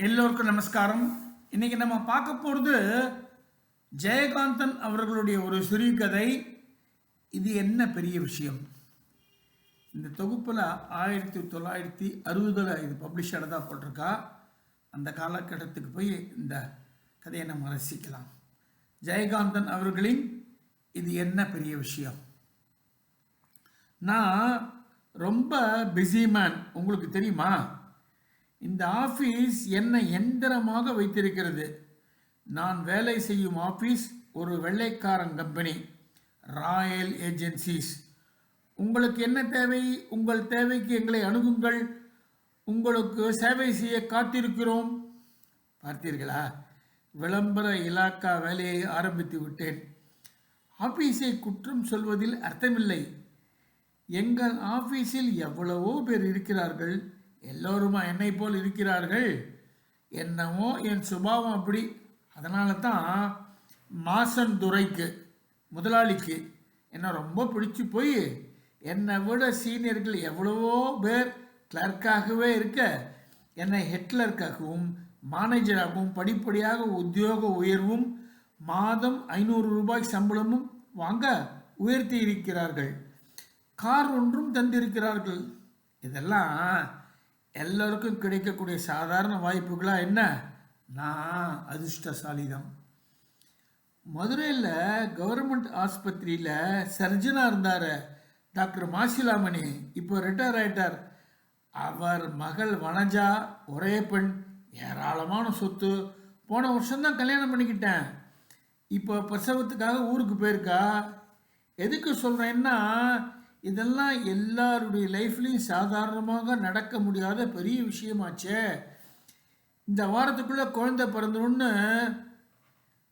எல்லோருக்கும் நமஸ்காரம். இன்னைக்கு நம்ம பார்க்க போகிறது ஜெயகாந்தன் அவர்களுடைய ஒரு சிறுகதை இது என்ன பெரிய விஷயம்? இந்த தொகுப்பில் ஆயிரத்தி தொள்ளாயிரத்தி அறுபதில் இது பப்ளிஷ் ஆனதாக போட்டிருக்கா. அந்த காலகட்டத்துக்கு போய் இந்த கதையை நம்ம ரசிக்கலாம். ஜெயகாந்தன் அவர்களின் இது என்ன பெரிய விஷயம்? நான் ரொம்ப பிஸி மேன் உங்களுக்கு தெரியுமா? இந்த ஆஃபீஸ் என்னை எந்திரமாக வைத்திருக்கிறது. நான் வேலை செய்யும் ஆஃபீஸ் ஒரு வெள்ளைக்காரன் கம்பெனி ராயல் ஏஜென்சிஸ். உங்களுக்கு என்ன தேவை? உங்கள் தேவைக்கு எங்களை அணுகுங்கள். உங்களுக்கு சேவை செய்ய காத்திருக்கிறோம். பார்த்தீர்களா? விளம்பர இலாக்கா வேலையை ஆரம்பித்து விட்டேன். ஆபீஸை குற்றம் சொல்வதில் அர்த்தமில்லை. எங்கள் ஆபீஸில் எவ்வளவோ பேர் இருக்கிறார்கள். எல்லோருமா என்னை போல் இருக்கிறார்கள்? என்னவோ என் சுபாவம் அப்படி. அதனால தான் மாசன் துரைக்கு முதலாளிக்கு என்னை ரொம்ப பிடிச்சி போய் என்னை விட சீனியர்கள் எவ்வளவோ பேர் கிளர்க்காகவே இருக்க என்னை ஹெட்லர்க்காகவும் மேனேஜராகவும் படிப்படியாக உத்தியோக உயர்வும் மாதம் ஐநூறு ரூபாய் சம்பளமும் வாங்க உயர்த்தி இருக்கிறார்கள். கார் ஒன்றும் தந்திருக்கிறார்கள். இதெல்லாம் எல்லோருக்கும் கிடைக்கக்கூடிய சாதாரண வாய்ப்புகளாக என்ன? நான் அதிர்ஷ்டசாலி தான் மதுரையில் கவர்மெண்ட் ஆஸ்பத்திரியில் சர்ஜனாக இருந்தார் டாக்டர் மாசிலாமணி. இப்போ ரிட்டையர் ஆயிட்டார். அவர் மகள் வனஜா ஒரே பெண். ஏராளமான சொத்து. போன வருஷம்தான் கல்யாணம் பண்ணிக்கிட்டேன். இப்போ பிரசவத்துக்காக ஊருக்கு போயிருக்கா. எதுக்கு சொல்கிறேன்னா இதெல்லாம் எல்லாருடைய லைஃப்லேயும் சாதாரணமாக நடக்க முடியாத பெரிய விஷயமாச்சே. இந்த வாரத்துக்குள்ளே குழந்தை பிறந்தோன்னு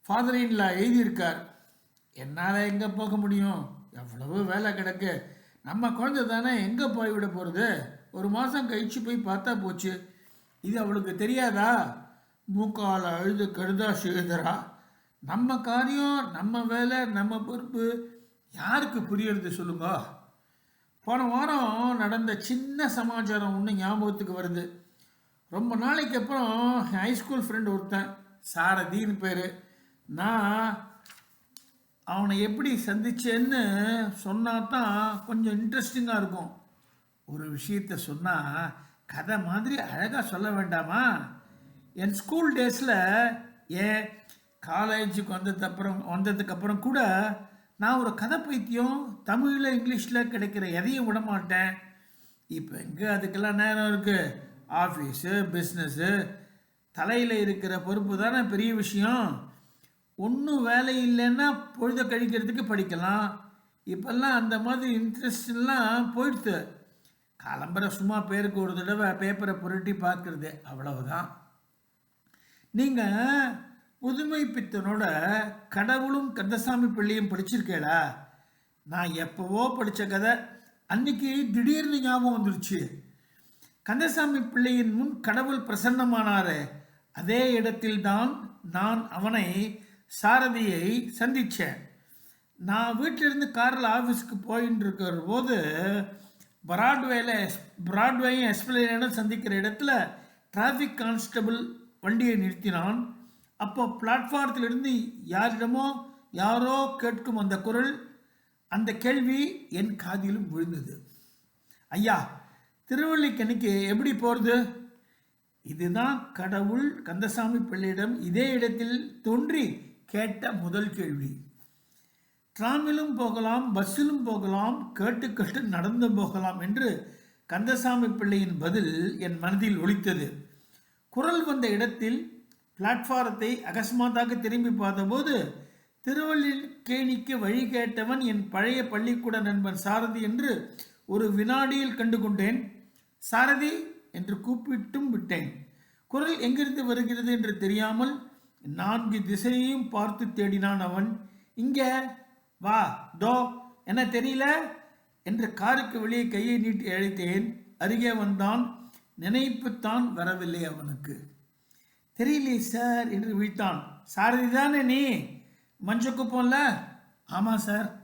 ஃபாதர் இன்லா எழுதியிருக்கார். என்னால் எங்கே போக முடியும்? எவ்வளவோ வேலை கிடக்கு. நம்ம குழந்தை தானே எங்கே போய் விட போகிறது ஒரு மாதம் கழிச்சு போய் பார்த்தா போச்சு. இது அவளுக்கு தெரியாதா? மூக்கால் அழுது கருதா எழுதுறா நம்ம காரியம் நம்ம வேலை நம்ம பொறுப்பு. யாருக்கு புரியறது சொல்லுங்க? போன வாரம் நடந்த சின்ன சமாச்சாரம் ஒன்று ஞாபகத்துக்கு வருது. ரொம்ப நாளைக்கு அப்புறம் ஹைஸ்கூல் ஃப்ரெண்டு ஒருத்தன் சாரதின்னு பேர். நான் அவனை எப்படி சந்திச்சேன்னு சொன்னா தான் கொஞ்சம் இன்ட்ரெஸ்டிங்காக இருக்கும். ஒரு விஷயத்த சொன்னால் கதை மாதிரி அழகாக சொல்ல வேண்டாமா? என் ஸ்கூல் டேஸில் ஏன் காலேஜுக்கு வந்ததுக்கப்புறம் வந்ததுக்கப்புறம் கூட நான் ஒரு கதை பைத்தியம் தமிழில் இங்கிலீஷில் கிடைக்கிற எதையும் விட மாட்டேன் இப்போ எங்கே அதுக்கெல்லாம் நேரம் இருக்குது ஆஃபீஸு பிஸ்னஸ்ஸு தலையில் இருக்கிற பொறுப்பு தானே பெரிய விஷயம். ஒன்றும் வேலை இல்லைன்னா பொழுத கழிக்கிறதுக்கு படிக்கலாம். இப்போல்லாம் அந்த மாதிரி இன்ட்ரெஸ்ட்லாம் போயிடுது காலம்பரை சும்மா பேருக்கு ஒரு தடவை பேப்பரை புரட்டி பார்க்குறது அவ்வளவுதான். நீங்கள் புதுமை பித்தனோட கடவுளும் கந்தசாமி பிள்ளையும் படிச்சிருக்கேடா நான் எப்போவோ படித்த கதை அன்னைக்கு திடீர்னு ஞாபகம் வந்துருச்சு. கந்தசாமி பிள்ளையின் முன் கடவுள் பிரசன்னமானாரே அதே இடத்தில்தான் நான் அவனை சாரதியை சந்தித்தேன் நான் வீட்டிலிருந்து காரில் ஆஃபீஸ்க்கு போயின்னு இருக்கிற போது பிராட்வேல பிராட்வேயும் எஸ்பிளேனும் சந்திக்கிற இடத்துல டிராஃபிக் கான்ஸ்டபிள் வண்டியை நிறுத்தினான். அப்போ பிளாட்ஃபாரத்திலிருந்து யாரிடமோ யாரோ கேட்கும் அந்த குரல் அந்த கேள்வி என் காதிலும் விழுந்தது. ஐயா திருவள்ளிக்கணிக்கு எப்படி போகிறது இதுதான் கடவுள் கந்தசாமி பிள்ளையிடம் இதே இடத்தில் தோன்றி கேட்ட முதல் கேள்வி. ட்ராமிலும் போகலாம் பஸ்ஸிலும் போகலாம் கேட்டு கேட்டு நடந்து போகலாம் என்று கந்தசாமி பிள்ளையின் பதில் என் மனதில் ஒலித்தது. குரல் வந்த இடத்தில் பிளாட்ஃபாரத்தை அகஸ்மாத்தாக திரும்பி பார்த்தபோது திருவள்ளிக்கேணிக்கு வழி கேட்டவன் என் பழைய பள்ளிக்கூட நண்பன் சாரதி என்று ஒரு வினாடியில் கண்டு கொண்டேன் சாரதி என்று கூப்பிட்டும் விட்டேன். குரல் எங்கிருந்து வருகிறது என்று தெரியாமல் நான்கு திசையையும் பார்த்து தேடினான் அவன். இங்கே வா தோ என்ன தெரியல? என்று காருக்கு வெளியே கையை நீட்டி அழைத்தேன். அருகே வந்தான். நினைப்புத்தான் வரவில்லை அவனுக்கு. தெரியலையே சார் என்று விழித்தான். சாரதி தானே நீ? மஞ்சக்குப்பம்ல ஆமாம் சார்.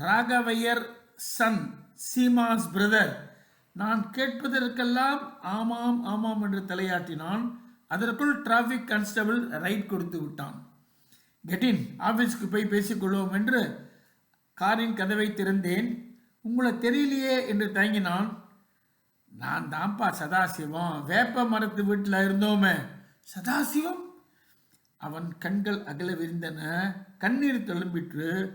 ராகவையர் சன் சீமாஸ் பிரதர். நான் கேட்பதற்கெல்லாம் ஆமாம் ஆமாம் என்று தலையாட்டினான். அதற்குள் டிராஃபிக் கான்ஸ்டபிள் ரைட் கொடுத்து விட்டான். கெட்டின் ஆஃபீஸ்க்கு போய் பேசிக்கொள்வோம் என்று காரின் கதவை திறந்தேன். உங்களை தெரியலையே என்று தயங்கினான். நான் தான்ப்பா சதாசிவம். வேப்ப மரத்து வீட்டில் இருந்தோமே. சதாசிவம். அவன் கண்கள் அகல விரிந்தன. கண்ணீர் தழும்பிற்று.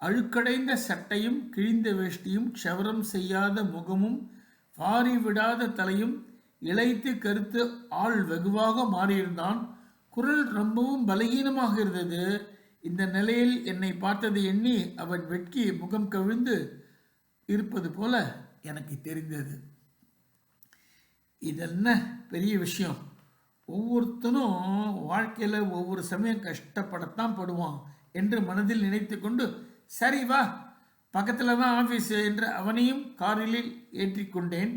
அழுக்கடைந்த சட்டையும் கிழிந்த வேஷ்டியும் க்ஷவரம் செய்யாத முகமும் பாரி விடாத தலையும் இளைத்து கருத்து ஆள் வெகுவாக மாறியிருந்தான். குரல் ரொம்பவும் பலகீனமாக இருந்தது. இந்த நிலையில் என்னை பார்த்ததை எண்ணி அவன் வெட்கி முகம் கவிழ்ந்து இருப்பது போல எனக்கு தெரிந்தது. இதென்ன பெரிய விஷயம்? ஒவ்வொருத்தனும் வாழ்க்கையில் ஒவ்வொரு சமயம் கஷ்டப்படத்தான் படுவான் என்று மனதில் நினைத்து கொண்டு சரி வா பக்கத்தில் தான் ஆஃபீஸ் என்று அவனையும் காரில் ஏற்றிக்கொண்டேன்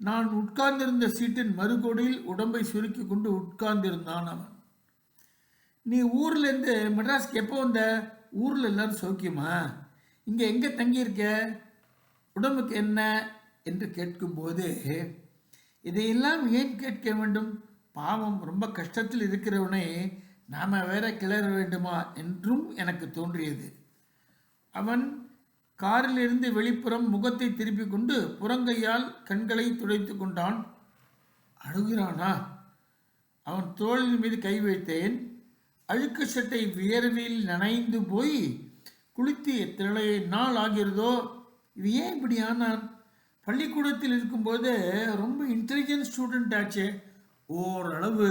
நான் உட்கார்ந்திருந்த சீட்டின் மறுகோடியில் உடம்பை சுருக்கி கொண்டு உட்கார்ந்திருந்தான் அவன். நீ ஊர்லேருந்து மெட்ராஸ்க்கு எப்போ வந்த? ஊரில் எல்லாரும் சௌக்கியமா? இங்கே எங்கே தங்கியிருக்க? உடம்புக்கு என்ன? என்று கேட்கும்போது இதையெல்லாம் ஏன் கேட்க வேண்டும்? பாவம் ரொம்ப கஷ்டத்தில் இருக்கிறவனை நாம் வேற கிளற வேண்டுமா என்றும் எனக்கு தோன்றியது. அவன் காரிலிருந்து வெளிப்புறம் முகத்தை திருப்பிக் கொண்டு புறங்கையால் கண்களை துடைத்து கொண்டான். அழுகிறானா? அவன் தோளின் மீது கை வைத்தேன். அழுக்கு சட்டை வியர்வில் நனைந்து போய் குளித்து எத்தனை நாள் ஆகிறதோ இது ஏன் இப்படி ஆனான்? பள்ளிக்கூடத்தில் இருக்கும்போது ரொம்ப இன்டெலிஜென்ட் ஸ்டூடெண்ட் ஆச்சே. ஓரளவு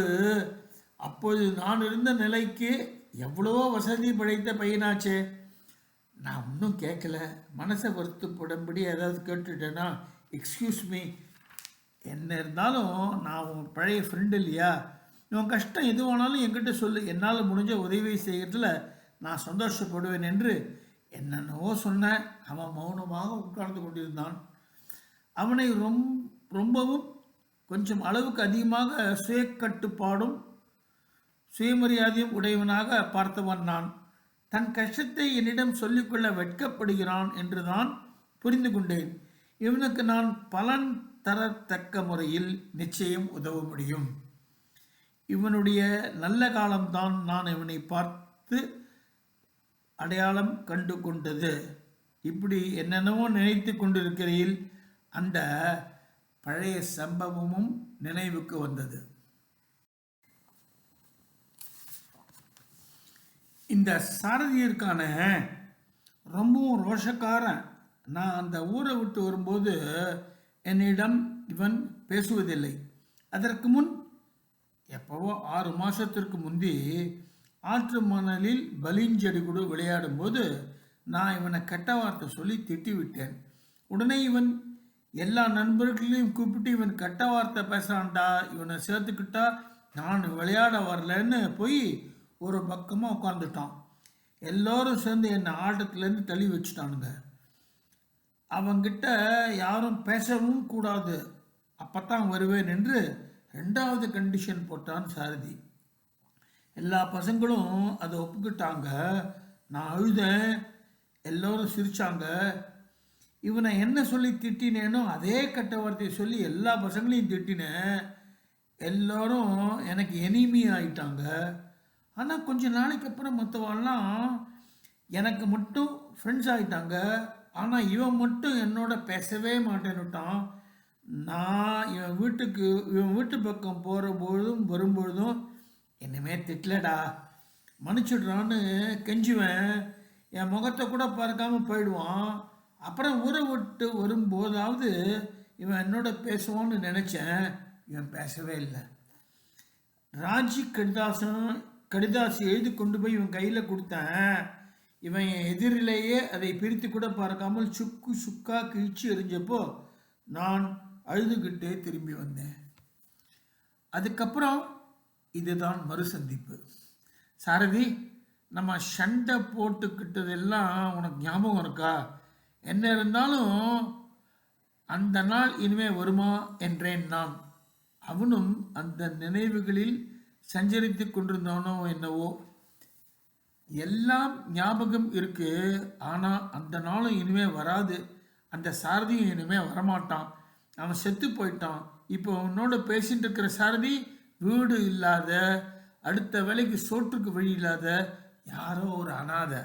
அப்போது நான் இருந்த நிலைக்கு எவ்வளவோ வசதி படைத்த பையனாச்சே. நான் ஒன்றும் கேட்கல மனசை வருத்தப்படும்படி ஏதாவது கேட்டுட்டேன்னா எக்ஸ்கியூஸ் மீ என்ன இருந்தாலும் நான் உன் பழைய ஃப்ரெண்டு இல்லையா? உன் கஷ்டம் எது வேணாலும் என்கிட்ட சொல்லு. என்னால் முடிஞ்ச உதவி செய்கிறதுல நான் சந்தோஷப்படுவேன் என்று என்னென்னவோ சொன்னேன். அவன் மௌனமாக உட்கார்ந்து கொண்டிருந்தான். அவனை ரொம் ரொம்பவும் கொஞ்சம் அளவுக்கு அதிகமாக சுய கட்டுப்பாடும் சுயமரியாதையும் உடையவனாக பார்த்தவன் நான். தன் கஷ்டத்தை என்னிடம் சொல்லிக்கொள்ள வெட்கப்படுகிறான் என்றுதான் புரிந்து கொண்டேன். இவனுக்கு நான் பலன் தரத்தக்க முறையில் நிச்சயம் உதவ முடியும். இவனுடைய நல்ல காலம்தான் நான் இவனை பார்த்து அடையாளம் கண்டு கொண்டது இப்படி என்னென்னவோ நினைத்து கொண்டிருக்கையில் அந்த பழைய சம்பவமும் நினைவுக்கு வந்தது. இந்த சாரதியிற்கான ரொம்பவும் ரோஷக்காரன் நான் அந்த ஊரை விட்டு வரும்போது என்னிடம் இவன் பேசுவதில்லை. அதற்கு முன் எப்போவோ ஆறு மாதத்திற்கு முந்தி ஆற்று மணலில் பலிஞ்செடி கூட விளையாடும்போது நான் இவனை கெட்ட வார்த்தை சொல்லி திட்டிவிட்டேன். உடனே இவன் எல்லா நண்பர்களையும் கூப்பிட்டு இவன் கெட்ட வார்த்தை பேசுகிறான்டா இவனை சேர்த்துக்கிட்டா நான் விளையாட வரலன்னு போய் ஒரு பக்கமாக உட்காந்துட்டான் எல்லோரும் சேர்ந்து என்னை ஆட்டத்துலேருந்து தள்ளி வச்சுட்டானுங்க. அவங்கிட்ட யாரும் பேசவும் கூடாது. அப்பத்தான் வருவேன் என்று ரெண்டாவது கண்டிஷன் போட்டான் சாரதி. எல்லா பசங்களும் அதை ஒப்புக்கிட்டாங்க. நான் அழுதேன். எல்லோரும் சிரித்தாங்க இவனை என்ன சொல்லி திட்டினேனோ அதே கட்ட வார்த்தையை சொல்லி எல்லா பசங்களையும் திட்டினேன் எல்லோரும் எனக்கு எனிமி ஆயிட்டாங்க. ஆனால் கொஞ்ச நாளைக்கு அப்புறம் மற்றவாள்லாம் எனக்கு மட்டும் ஃப்ரெண்ட்ஸ் ஆகிட்டாங்க ஆனால் இவன் மட்டும் என்னோட பேசவே மாட்டேன்னுட்டான். நான் இவன் வீட்டுக்கு இவன் வீட்டு பக்கம் போகிற பொழுதும் வரும்பொழுதும் என்னமே திட்டலடா. மன்னிச்சுடுறான்னு கெஞ்சுவேன். என் முகத்தை கூட பார்க்காம போயிடுவான். அப்புறம் ஊரை விட்டு வரும்போதாவது இவன் என்னோட பேசுவான்னு நினச்சேன். இவன் பேசவே இல்லை. ராஜி கடிதாசம் கடிதாசி எழுதி கொண்டு போய் இவன் கையில் கொடுத்தேன். இவன் என் எதிரிலேயே அதை பிரித்து கூட பார்க்காமல் சுக்கு சுக்கா கிழிச்சு எரிஞ்சப்போ நான் அழுதுகிட்டே திரும்பி வந்தேன். அதுக்கப்புறம் இதுதான் மறுசந்திப்பு சாரதி நம்ம சண்டை போட்டுக்கிட்டதெல்லாம் உனக்கு ஞாபகம் இருக்கா? என்ன இருந்தாலும் அந்த நாள் இனிமே வருமா என்றேன் நான். அவனும் அந்த நினைவுகளில் சஞ்சரித்து கொண்டிருந்தானோ என்னவோ. எல்லாம் ஞாபகம் இருக்கு ஆனால் அந்த நாளும் இனிமே வராது. அந்த சாரதியும் இனிமே வரமாட்டான். அவன் செத்து போயிட்டான். இப்போ உன்னோட பேசிட்டு இருக்கிற சாரதி வீடு இல்லாத அடுத்த வேலைக்கு சோற்றுக்கு வழி இல்லாத யாரோ ஒரு அனாதை.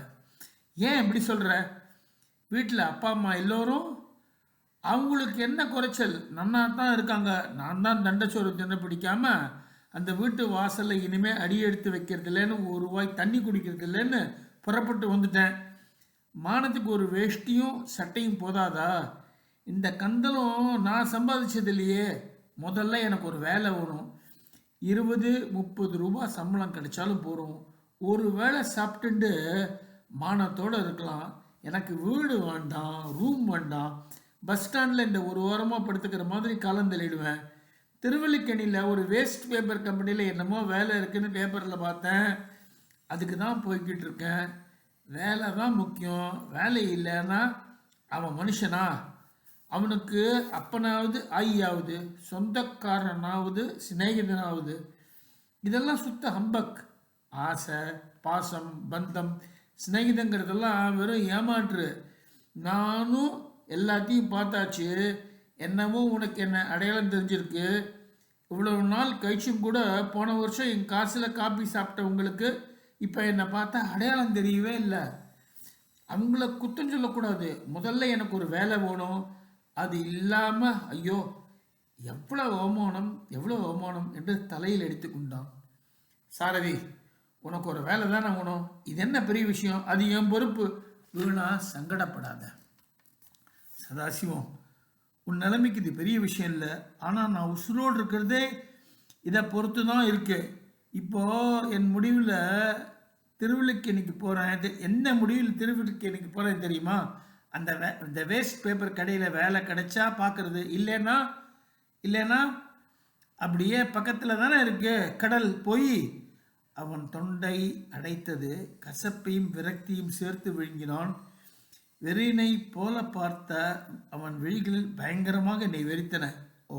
ஏன் இப்படி சொல்கிற வீட்டில் அப்பா அம்மா எல்லோரும் அவங்களுக்கு என்ன குறைச்சல்? நன்னா தான் இருக்காங்க. நான் தான் தண்டச்சோறு தின்ன பிடிக்காம அந்த வீட்டு வாசலில் இனிமேல் அடி எடுத்து வைக்கிறது இல்லைன்னு ஒரு ரூபாய் தண்ணி குடிக்கிறது இல்லைன்னு புறப்பட்டு வந்துட்டேன். மானத்துக்கு ஒரு வேஷ்டியும் சட்டையும் போதாதா? இந்த கந்தலும் நான் சம்பாதிச்சது இல்லையே முதல்ல எனக்கு ஒரு வேலை வரும் இருபது முப்பது ரூபாய் சம்பளம் கிடைச்சாலும் போகிறோம் ஒரு வேளை சாப்பிட்டுண்டு மானத்தோடு இருக்கலாம். எனக்கு வீடு வேண்டாம் ரூம் வேண்டாம். பஸ் ஸ்டாண்டில் இந்த ஒரு ஓரமாக படுத்துக்கிற மாதிரி காலம் தள்ளிடுவேன். திருவல்லிக்கணியில் ஒரு வேஸ்ட் பேப்பர் கம்பெனியில் என்னமோ வேலை இருக்குதுன்னு பேப்பரில் பார்த்தேன். அதுக்கு தான் போய்கிட்டு இருக்கேன். வேலை தான் முக்கியம். வேலை இல்லைன்னா அவன் மனுஷனா? அவனுக்கு அப்பனாவது ஆயியாவது சொந்தக்காரனாவது சிநேகிதனாவது. இதெல்லாம் சுத்த ஹம்பக் ஆசை பாசம் பந்தம். சிநேகிதங்கிறதெல்லாம் வெறும் ஏமாற்று. நானும் எல்லாத்தையும் பார்த்தாச்சு. என்னமோ உனக்கு என்ன அடையாளம் தெரிஞ்சிருக்கு. இவ்வளவு நாள் கழிச்சும் கூட போன வருஷம் என் காசில் காப்பி சாப்பிட்டவங்களுக்கு இப்போ என்னை பார்த்தா அடையாளம் தெரியவே இல்லை. அவங்கள குத்தம் சொல்லக்கூடாது. முதல்ல எனக்கு ஒரு வேலை வேணும். அது இல்லாமல் ஐயோ எவ்வளோ அவமானம் எவ்வளோ அவமானம் என்று தலையில் எடுத்துக்கொண்டான் சாரதி உனக்கு ஒரு வேலை தானே வேணும்? இது என்ன பெரிய விஷயம்? அது என் பொறுப்பு. வீணா சங்கடப்படாத. சதாசிவம் உன் நிலைமைக்கு இது பெரிய விஷயம் இல்லை. ஆனால் நான் உசுரோடு இருக்கிறதே இதை பொறுத்து தான் இருக்கு. இப்போ என் முடிவில் திருவிழுக்கணிக்கு போகிறேன் இது என்ன முடிவில் திருவிழுக்கணிக்கு போகிறேன் தெரியுமா? அந்த வே இந்த வேஸ்ட் பேப்பர் கடையில் வேலை கிடைச்சா பார்க்குறது இல்லைன்னா இல்லைன்னா அப்படியே பக்கத்தில் தானே இருக்குது கடல் போய். அவன் தொண்டை அடைத்தது கசப்பையும் விரக்தியும் சேர்த்து விழுங்கினான். வெறினை போல பார்த்த அவன் விழிகளில் பயங்கரமாக என்னை வெறித்தன. Oh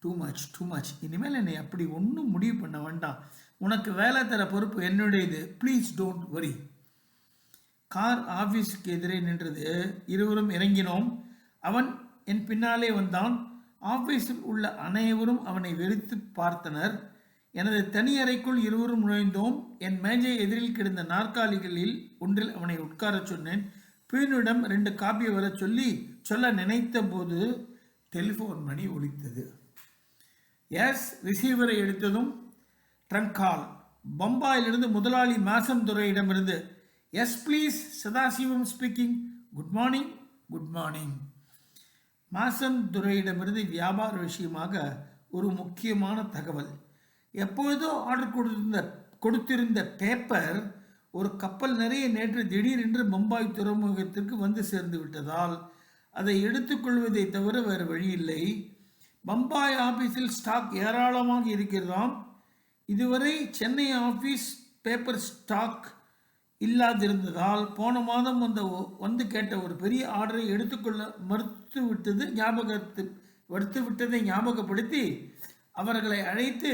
too much too much இனிமேல் என்னை அப்படி ஒன்றும் முடிவு பண்ண வேண்டாம். உனக்கு வேலை தர பொறுப்பு என்னுடையது. ப்ளீஸ் டோன்ட் வரி கார் ஆஃபீஸுக்கு எதிரே நின்றது. இருவரும் இறங்கினோம். அவன் என் பின்னாலே வந்தான். ஆஃபீஸில் உள்ள அனைவரும் அவனை வெறித்து பார்த்தனர். எனது தனியறைக்குள் இருவரும் நுழைந்தோம். என் மேஜை எதிரில் கிடந்த நாற்காலிகளில் ஒன்றில் அவனை உட்காரச் சொன்னேன். பீனுடன் ரெண்டு காப்பி வர சொல்லி சொல்ல நினைத்த போது டெலிஃபோன் மணி ஒலித்தது. எஸ் ரிசீவரை எடுத்ததும் ட்ரங்க் கால் பம்பாயிலிருந்து முதலாளி மாசம் துறையிடமிருந்து yes please Sadasivam speaking. Good morning good morning. மாசம் துறையிடமிருந்து வியாபார விஷயமாக ஒரு முக்கியமான தகவல். எப்பொழுதோ ஆர்டர் கொடுத்திருந்த கொடுத்திருந்த பேப்பர் ஒரு கப்பல் நிறைய நேற்று திடீரென்று பம்பாய் துறைமுகத்திற்கு வந்து சேர்ந்து விட்டதால் அதை எடுத்துக்கொள்வதை தவிர வேறு வழியில்லை பம்பாய் ஆஃபீஸில் ஸ்டாக் ஏராளமாக இருக்கிறதாம். இதுவரை சென்னை ஆஃபீஸ் பேப்பர் ஸ்டாக் இல்லாதிருந்ததால் போன மாதம் வந்த ஒ- வந்து கேட்ட ஒரு பெரிய ஆர்டரை எடுத்துக்கொள்ள மறுத்து விட்டது ஞாபகத்து மறுத்து விட்டதை ஞாபகப்படுத்தி அவர்களை அழைத்து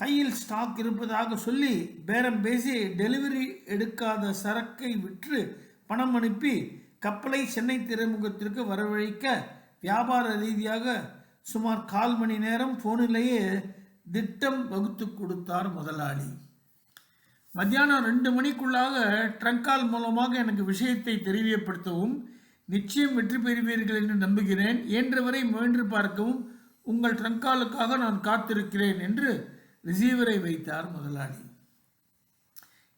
கையில் ஸ்டாக் இருப்பதாக சொல்லி பேரம் பேசி டெலிவரி எடுக்காத சரக்கை விற்று பணம் அனுப்பி கப்பலை சென்னை துறைமுகத்திற்கு வரவழைக்க வியாபார ரீதியாக சுமார் கால் மணி நேரம் போனிலேயே திட்டம் வகுத்து கொடுத்தார் முதலாளி. மத்தியானம் ரெண்டு மணிக்குள்ளாக ட்ரங்கால் மூலமாக எனக்கு விஷயத்தை தெரியப்படுத்தவும் நிச்சயம் வெற்றி பெறுவீர்கள் என்று நம்புகிறேன். இயன்றவரை முயன்று பார்க்கவும் உங்கள் ட்ரங்காலுக்காக நான் காத்திருக்கிறேன் என்று ரிசீவரை வைத்தார் முதலாளி.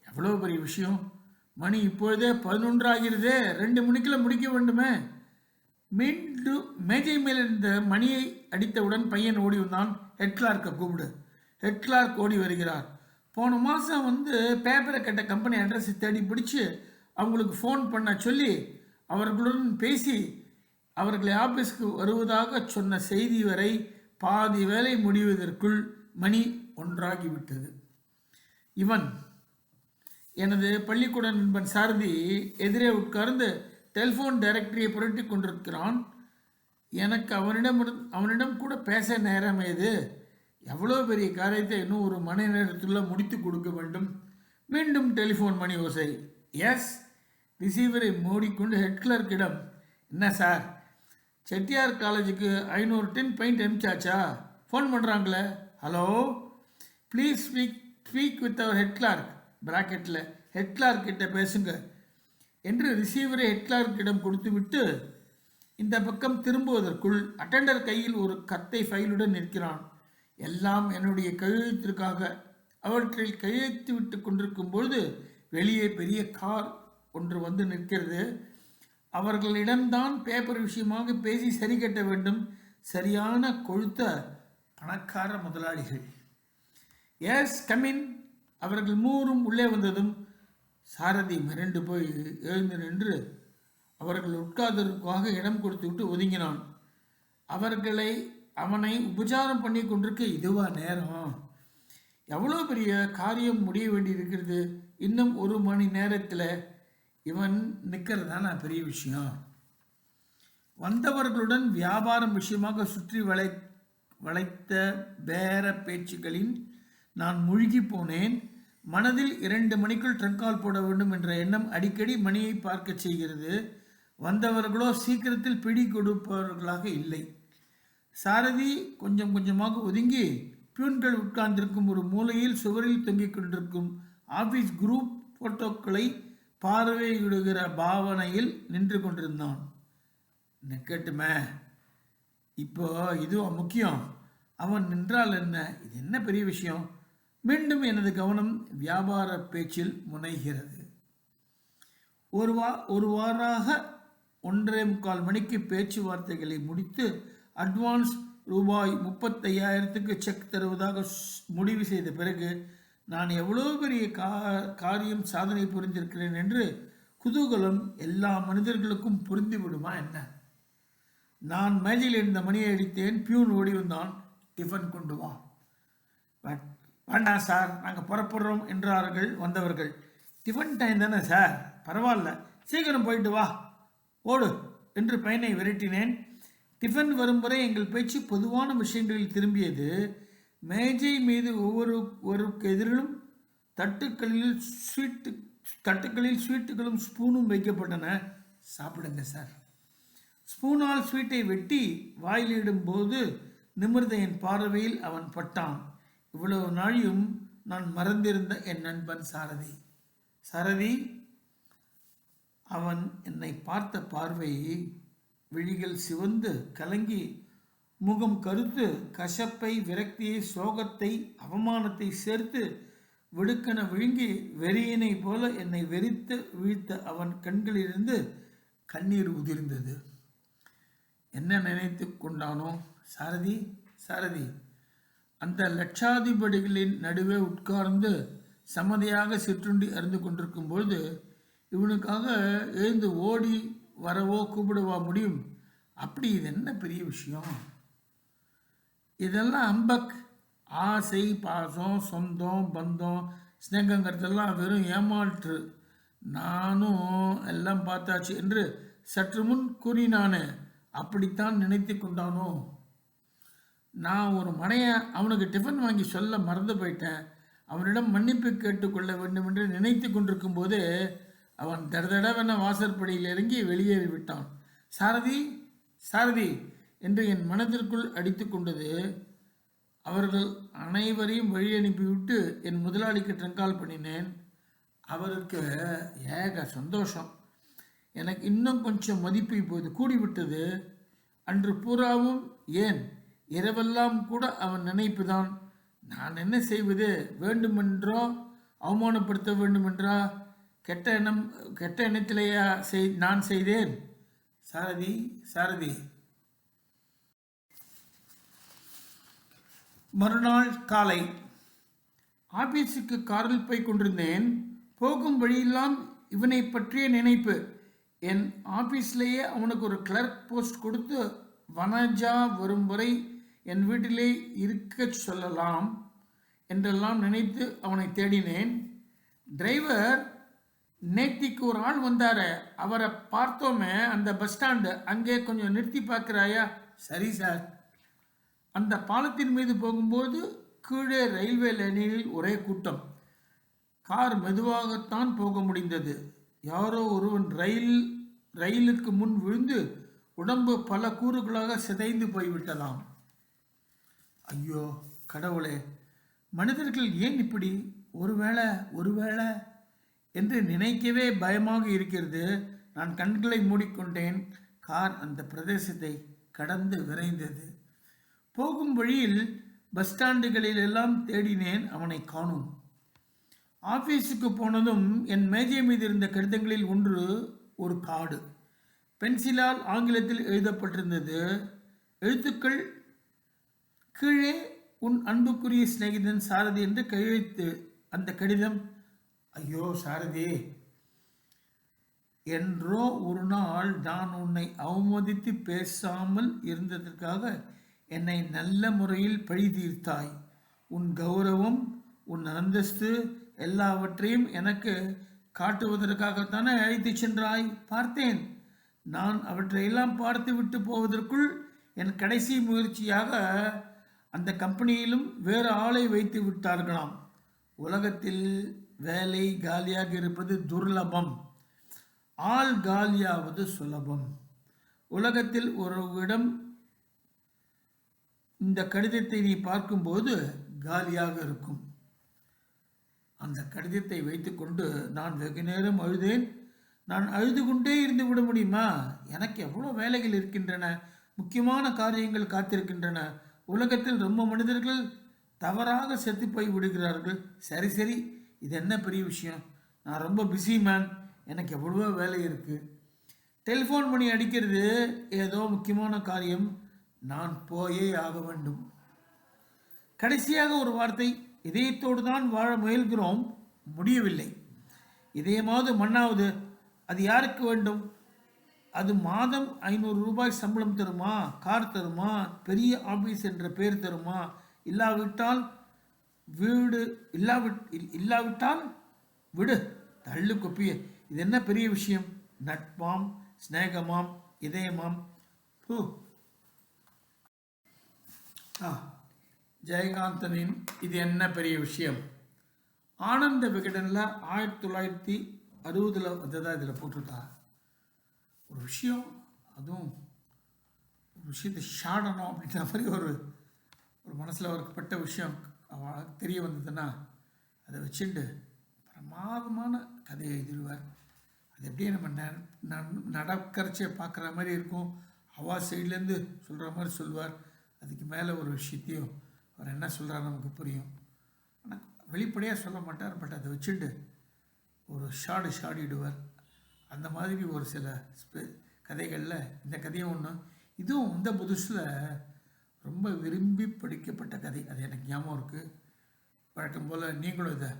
எவ்வளோ பெரிய விஷயம்? மணி இப்பொழுதே பதினொன்றாகிறதே. ரெண்டு மணிக்குள்ள முடிக்க வேண்டுமே. மீண்டும் மேஜை மேல் இருந்த மணியை அடித்தவுடன் பையன் ஓடி வந்தான். ஹெட் கிளார்க்கை கூப்பிடு. ஹெட் கிளார்க் ஓடி வருகிறார். போன மாதம் வந்து பேப்பரை கட்ட கம்பெனி அட்ரஸை தேடி பிடிச்சி அவங்களுக்கு ஃபோன் பண்ண சொல்லி அவர்களுடன் பேசி அவர்களை ஆஃபீஸ்க்கு வருவதாக சொன்ன செய்தி வரை பாதி வேலை முடிவதற்குள் மணி ஒன்றாகிவிட்டது. இவன் எனது பள்ளிக்கூட நண்பன் சாரதி எதிரே உட்கார்ந்து டெலிஃபோன் டைரக்டரியை புரட்டி கொண்டிருக்கிறான். எனக்கு அவனிடம் அவனிடம் கூட பேச நேரம் ஏது? எவ்வளோ பெரிய காரியத்தை இன்னும் ஒரு மணி நேரத்தில் முடித்து கொடுக்க வேண்டும்? மீண்டும் டெலிஃபோன் மணி ஓசை. எஸ் ரிசீவரை மூடிக்கொண்டு ஹெட் கிளர்க்கிடம் என்ன சார்? செட்டியார் காலேஜுக்கு ஐநூறு டின் பெயிண்ட் அனுப்பிச்சாச்சா? ஃபோன் பண்ணுறாங்களே hello please speak speak with our head clerk ப்ராக்கெட்டில் ஹெட் கிளார்க் கிட்ட பேசுங்க. என்று ரிசீவரை ஹெட் கிளார்க்கிடம் கொடுத்துவிட்டு இந்த பக்கம் திரும்புவதற்குள் அட்டெண்டர் கையில் ஒரு கத்தை ஃபைலுடன் நிற்கிறான். எல்லாம் என்னுடைய கையெழுத்திற்காக அவற்றில் கையெழுத்து விட்டு கொண்டிருக்கும் பொழுது வெளியே பெரிய கார் ஒன்று வந்து நிற்கிறது. அவர்களிடம்தான் பேப்பர் விஷயமாக பேசி சரி கட்ட வேண்டும். சரியான கொழுத்த பணக்கார முதலாளிகள். எஸ் கமின் அவர்கள் மூவரும் உள்ளே வந்ததும் சாரதி மிரண்டு போய் எழுந்து நின்று அவர்கள் உட்கார்ந்ததற்காக இடம் கொடுத்து விட்டு ஒதுங்கினான். அவர்களை அவனை உபச்சாரம் பண்ணி கொண்டிருக்க இதுவா நேரம்? எவ்வளோ பெரிய காரியம் முடிய வேண்டியிருக்கிறது? இன்னும் ஒரு மணி நேரத்தில் இவன் நிற்கிறது நான் பெரிய விஷயம்? வந்தவர்களுடன் வியாபாரம் விஷயமாக சுற்றி வளை வளைத்த பேர பேச்சுக்களின் நான் முழுகி போனேன் மனதில் இரண்டு மணிக்குள் ட்ரங்கால் போட வேண்டும் என்ற எண்ணம் அடிக்கடி மணியை பார்க்க செய்கிறது. வந்தவர்களோ சீக்கிரத்தில் பிடி கொடுப்பவர்களாக இல்லை. சாரதி கொஞ்சம் கொஞ்சமாக ஒதுங்கி பியூன்கள் உட்கார்ந்திருக்கும் ஒரு மூலையில் சுவரில் தொங்கிக் கொண்டிருக்கும் ஆபீஸ் குரூப் போட்டோக்களை பார்வையிடுகிற பாவனையில் நின்று கொண்டிருந்தான். நிற்கட்டுமே இப்போ இதுவும் முக்கியம். அவன் நின்றால் என்ன? இது என்ன பெரிய விஷயம்? மீண்டும் எனது கவனம் வியாபார பேச்சில் முனைகிறது. ஒரு வா ஒரு வாராக ஒன்றே முக்கால் மணிக்கு பேச்சுவார்த்தைகளை முடித்து அட்வான்ஸ் ரூபாய் முப்பத்தையாயிரத்துக்கு செக் தருவதாக முடிவு செய்த பிறகு நான் எவ்வளோ பெரிய கா காரியம் சாதனை புரிந்திருக்கிறேன் என்று குதூகலம் எல்லா மனிதர்களுக்கும் புரிந்துவிடுமா என்ன? நான் மேஜையில் இருந்த மணியை அடித்தேன் பியூன் ஓடி வந்தான் டிஃபன் கொண்டு வா. பட் வேண்டாம் சார் நாங்கள் புறப்படுறோம் என்றார்கள் வந்தவர்கள். டிஃபன் டைம் தானே சார்? பரவாயில்ல சீக்கிரம் போயிட்டு வா. ஓடு என்று பையனை விரட்டினேன். டிஃபன் வரும் வரை எங்கள் பேச்சு பொதுவான விஷயங்களில் திரும்பியது. மேஜை மீது ஒவ்வொரு ஒரு எதிரிலும் தட்டுக்களில் ஸ்வீட்டு தட்டுக்களில் ஸ்வீட்டுகளும் ஸ்பூனும் வைக்கப்பட்டன. சாப்பிடுங்க சார். ஸ்பூனால் ஸ்வீட்டை வெட்டி வாயிலிடும்போது நிமிர்தையின் நிமிர்ந்த என் பார்வையில் அவன் பட்டான். இவ்வளவு நாளையும் நான் மறந்திருந்த என் நண்பன் சாரதி. சாரதி அவன் என்னை பார்த்த பார்வையை விழிகள் சிவந்து கலங்கி முகம் கருத்து கசப்பை விரக்தியை சோகத்தை அவமானத்தை சேர்த்து விடுக்கென விழுங்கி வெறியினை போல என்னை வெறித்து வீழ்த்த அவன் கண்களிலிருந்து கண்ணீர் உதிர்ந்தது. என்ன நினைத்து கொண்டானோ? சாரதி சாரதி. அந்த லட்சாதிபதிகளின் நடுவே உட்கார்ந்து சமதியாக சிற்றுண்டி அறிந்து கொண்டிருக்கும் பொழுது இவனுக்காக எழுந்து ஓடி வரவோ கூப்பிடவா முடியும்? அப்படி இது என்ன பெரிய விஷயம்? இதெல்லாம் அம்பக் ஆசை பாசம் சொந்தம் பந்தம் ஸ்நேகங்கிறதெல்லாம் வெறும் ஏமாற்று. நானும் எல்லாம் பார்த்தாச்சு என்று சற்று முன் கூறினானே அப்படித்தான் நினைத்து கொண்டானோ? நான் ஒரு மனையை அவனுக்கு டிஃபன் வாங்கி சொல்ல மறந்து போயிட்டேன். அவனிடம் மன்னிப்பு கேட்டுக்கொள்ள வேண்டும் என்று நினைத்து கொண்டிருக்கும் போது அவன் தடதடவென வாசற்படியில் இறங்கி வெளியேறி விட்டான். சாரதி சாரதி என்று என் மனதிற்குள் அடித்து கொண்டது. அவர்கள் அனைவரையும் வழி அனுப்பிவிட்டு என் முதலாளிக்கு ட்ரங்கால் பண்ணினேன். அவருக்கு ஏக சந்தோஷம். எனக்கு இன்னும் கொஞ்சம் மதிப்பு இப்போது கூடிவிட்டது. அன்று பூராவும் ஏன் இரவெல்லாம் கூட அவன் நினைப்புதான். நான் என்ன செய்வது? வேண்டுமென்றோ? அவமானப்படுத்த வேண்டுமென்றா? கெட்ட எண்ணம் கெட்ட எண்ணத்திலேயா செய் நான் செய்தேன். சாரதி சாரதி. மறுநாள் காலை. ஆபீஸுக்கு காரில் போய் கொண்டிருந்தேன். போகும் வழியெல்லாம் இவனை பற்றிய நினைப்பு. என் ஆபீஸ்லேயே அவனுக்கு ஒரு கிளர்க் போஸ்ட் கொடுத்து வனஜா வரும் வரை என் வீட்டிலே இருக்க சொல்லலாம் என்றெல்லாம் நினைத்து அவனை தேடினேன். டிரைவர் நேத்திக்கு ஒரு ஆள் வந்தாரு அவரை பார்த்தோமே அந்த பஸ் ஸ்டாண்டு அங்கே கொஞ்சம் நிறுத்தி பார்க்குறாயா? சரி சார். அந்த பாலத்தின் மீது போகும்போது கீழே ரயில்வே லைனில் ஒரே கூட்டம். கார் மெதுவாகத்தான் போக முடிந்தது. யாரோ ஒருவன் ரயில் ரயிலுக்கு முன் விழுந்து உடம்பு பல கூறுகளாக சிதைந்து போய்விட்டதாம். ஐயோ கடவுளே மனிதர்கள் ஏன் இப்படி ஒருவேளை ஒருவேளை என்று நினைக்கவே பயமாக இருக்கிறது? நான் கண்களை மூடிக்கொண்டேன். கார் அந்த பிரதேசத்தை கடந்து விரைந்தது. போகும் வழியில் பஸ் ஸ்டாண்டுகளில் எல்லாம் தேடினேன் அவனை காணும். ஆபீஸுக்கு போனதும் என் மேஜை மீது இருந்த கடிதங்களில் ஒன்று ஒரு காடு பென்சிலால் ஆங்கிலத்தில் எழுதப்பட்டிருந்தது. எழுத்துக்கள் கீழே உன் அன்புக்குரிய சிநேகிதன் சாரதி என்று கையெழுத்து அந்த கடிதம் ஐயோ சாரதி என்றோ ஒரு நாள் நான் உன்னை அவமதித்து பேசாமல் இருந்ததற்காக என்னை நல்ல முறையில் பழி தீர்த்தாய். உன் கௌரவம் உன் அந்தஸ்து எல்லாவற்றையும் எனக்கு காட்டுவதற்காகத்தானே அழைத்து சென்றாய். பார்த்தேன். நான் அவற்றையெல்லாம் பார்த்து விட்டு போவதற்குள் என் கடைசி முயற்சியாக அந்த கம்பெனியிலும் வேறு ஆளை வைத்து விட்டார்களாம். உலகத்தில் வேலை காலியாக இருப்பது துர்லபம். ஆள் காலியாவது சுலபம். உலகத்தில் ஒரு இடம் இந்த கடிதத்தை நீ பார்க்கும்போது காலியாக இருக்கும். அந்த கடிதத்தை வைத்துக்கொண்டு நான் வெகு நேரம் அழுதேன். நான் அழுது கொண்டே இருந்து விட முடியுமா? எனக்கு எவ்வளோ வேலைகள் இருக்கின்றன? முக்கியமான காரியங்கள் காத்திருக்கின்றன. உலகத்தில் ரொம்ப மனிதர்கள் தவறாக செத்து போய் விடுகிறார்கள். சரி சரி. இது என்ன பெரிய விஷயம்? நான் ரொம்ப பிஸி மேன் எனக்கு எவ்வளவோ வேலை இருக்குது டெலிஃபோன் பண்ணி அடிக்கிறது ஏதோ முக்கியமான காரியம். நான் போயே ஆக வேண்டும். கடைசியாக ஒரு வார்த்தை இதயத்தோடு தான் வாழ முயல்கிறோம். முடியவில்லை. இதயமாவது மண்ணாவது. அது யாருக்கு வேண்டும்? அது மாதம் ஐநூறு ரூபாய் சம்பளம் தருமா? கார் தருமா? பெரிய ஆபீஸ் என்ற பேர் தருமா? இல்லாவிட்டால் வீடு இல்லாவிட் இல்- இல்லாவிட்டால் விடு தள்ளு கொப்பிய. இது என்ன பெரிய விஷயம்? நட்பாம் சிநேகமாம் இதயமாம். பூ. ஆ ஜெயகாந்தனின் இது என்ன பெரிய விஷயம்? ஆனந்த விகடனில் ஆயிரத்தி தொள்ளாயிரத்தி அறுபதில் வந்ததாக இதில் போட்டிருக்காங்க ஒரு விஷயம் அதுவும் ஒரு விஷயத்தை ஷாடணும் அப்படின்ற மாதிரி ஒரு ஒரு மனசில் ஒரு பட்ட விஷயம் அவளுக்கு தெரிய வந்ததுன்னா அதை வச்சுட்டு பிரமாதமான கதையை எழுதிடுவார் அது எப்படியே நம்ம ந- ந- பார்க்குற மாதிரி இருக்கும். அவா சைட்லேருந்து சொல்கிற மாதிரி சொல்லுவார். அதுக்கு மேலே ஒரு விஷயத்தையும் அவர் என்ன சொல்கிறார் நமக்கு புரியும். ஆனால் வெளிப்படையாக சொல்ல மாட்டார். பட் அதை வச்சுட்டு ஒரு ஷாடு ஷாடிடுவார். அந்த மாதிரி ஒரு சில ஸ்பெ கதைகளில் இந்த கதையும் ஒன்று இதுவும் இந்த புதுசில் ரொம்ப விரும்பி படிக்கப்பட்ட கதை. அது எனக்கு ஞாபகம் இருக்குது வழக்கம் போல் நீங்களும் இதை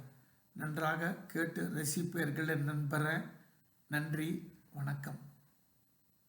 நன்றாக கேட்டு ரசிப்பீர்கள் நண்பரேன் நன்றி. வணக்கம்.